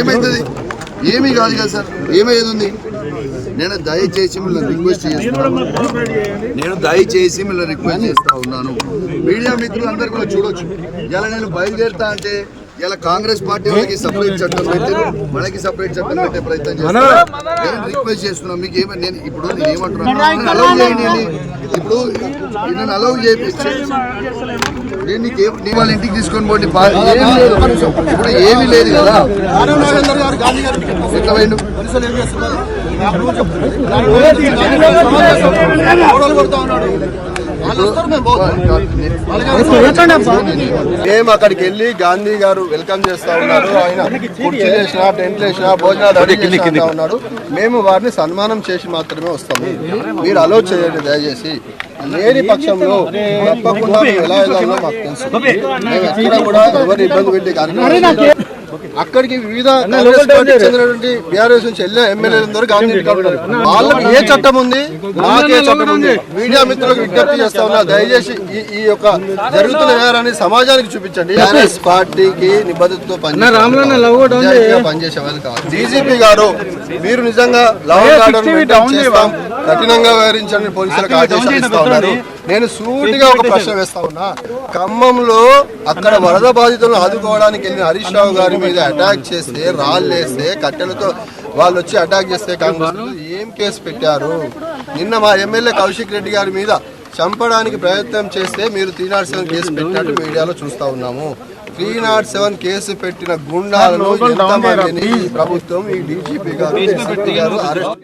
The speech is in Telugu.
ఏమైతుంది ఏమీ కాదు కదా సార్. ఏమయ్యేది ఉంది నేను దయచేసి మిమ్మల్ని రిక్వెస్ట్ చేస్తున్నాను నేను దయచేసి మిమ్మల్ని రిక్వెస్ట్ చేస్తా ఉన్నాను. మీడియా మిత్రులు అందరు కూడా చూడొచ్చు. ఇలా నేను బయలుదేరుతా అంటే ఇలా కాంగ్రెస్ పార్టీ వాళ్ళకి సపరేట్ చట్టం పెట్టారు మనకి సపరేట్ చట్టం పెట్టే ప్రయత్నం చేస్తారు. నేను రిక్వెస్ట్ చేస్తున్నాను మీకు ఏమని నేను ఇప్పుడు నేను ఏమంటున్నాను అలౌ చేయండి అని. ఇప్పుడు నేను అలౌ చేయించి నేను నీకు వాళ్ళ ఇంటికి తీసుకొని పోండి. బా- ఏమీ లేదు. ఇప్పుడు ఏమీ లేదు కదా. ఎట్లా పోయిండు? మేము అక్కడికి వెళ్ళి గాంధీ గారు వెల్కమ్ చేస్తా ఉన్నారు. ఆయన కుర్చీలు వేసిన టెంట్లు వేసిన భోజనాలు ఉన్నారు. మేము వారిని సన్మానం చేసి మాత్రమే వస్తాము. మీరు అలో చేయండి దయచేసి. లేని పక్షంలో తప్పకుండా ఎలా వెళ్ళాలో మాకు తెలుసు. మేము ఎక్కడ కూడా ఎవరు ఇబ్బంది పెట్టి కార్యక్రమం. అక్కడికి వివిధ చెందినటువంటి బీఆర్ఎస్ నుంచి వెళ్ళిన ఎమ్మెల్యేలు అందరూ గాంధీ వాళ్ళకి ఏ చట్టం ఉంది? మాకే చట్టం ఉంది. మీడియా మిత్రులకు విజ్ఞప్తి చేస్తా ఉన్నా దయచేసి ఈ యొక్క జరుగుతున్న వ్యవహారాన్ని సమాజానికి చూపించండి. బీఆర్ఎస్ పార్టీకి నిబద్ధతతో పనిచేసే వాళ్ళు కాదు. డీజీపీ గారు మీరు నిజంగా లవ్ చేస్తాం. కఠినంగా వ్యవహరించండి పోలీసులకు ఆదేశాలు ఇస్తా ఉన్నారు. నేను సూటిగా ఒక ప్రశ్న వేస్తా ఉన్నా. ఖమ్మంలో అక్కడ వరద బాధితులను ఆదుకోవడానికి వెళ్ళిన హరీష్ రావు గారి మీద అటాక్ చేస్తే రాళ్ళేస్తే కట్టెలతో వాళ్ళు వచ్చి అటాక్ చేస్తే కాంగ్రెస్ ఏం కేసు పెట్టారు? నిన్న మా ఎమ్మెల్యే కౌశిక్ రెడ్డి గారి మీద చంపడానికి ప్రయత్నం చేస్తే మీరు త్రీ నాట్ సెవెన్ కేసు పెట్టినట్టు మీడియాలో చూస్తా ఉన్నాము. త్రీ నాట్ సెవెన్ కేసు పెట్టిన గుండాలను ఎంతమందిని ప్రభుత్వం ఈ డీజీపీ గారు గారు అరెస్ట్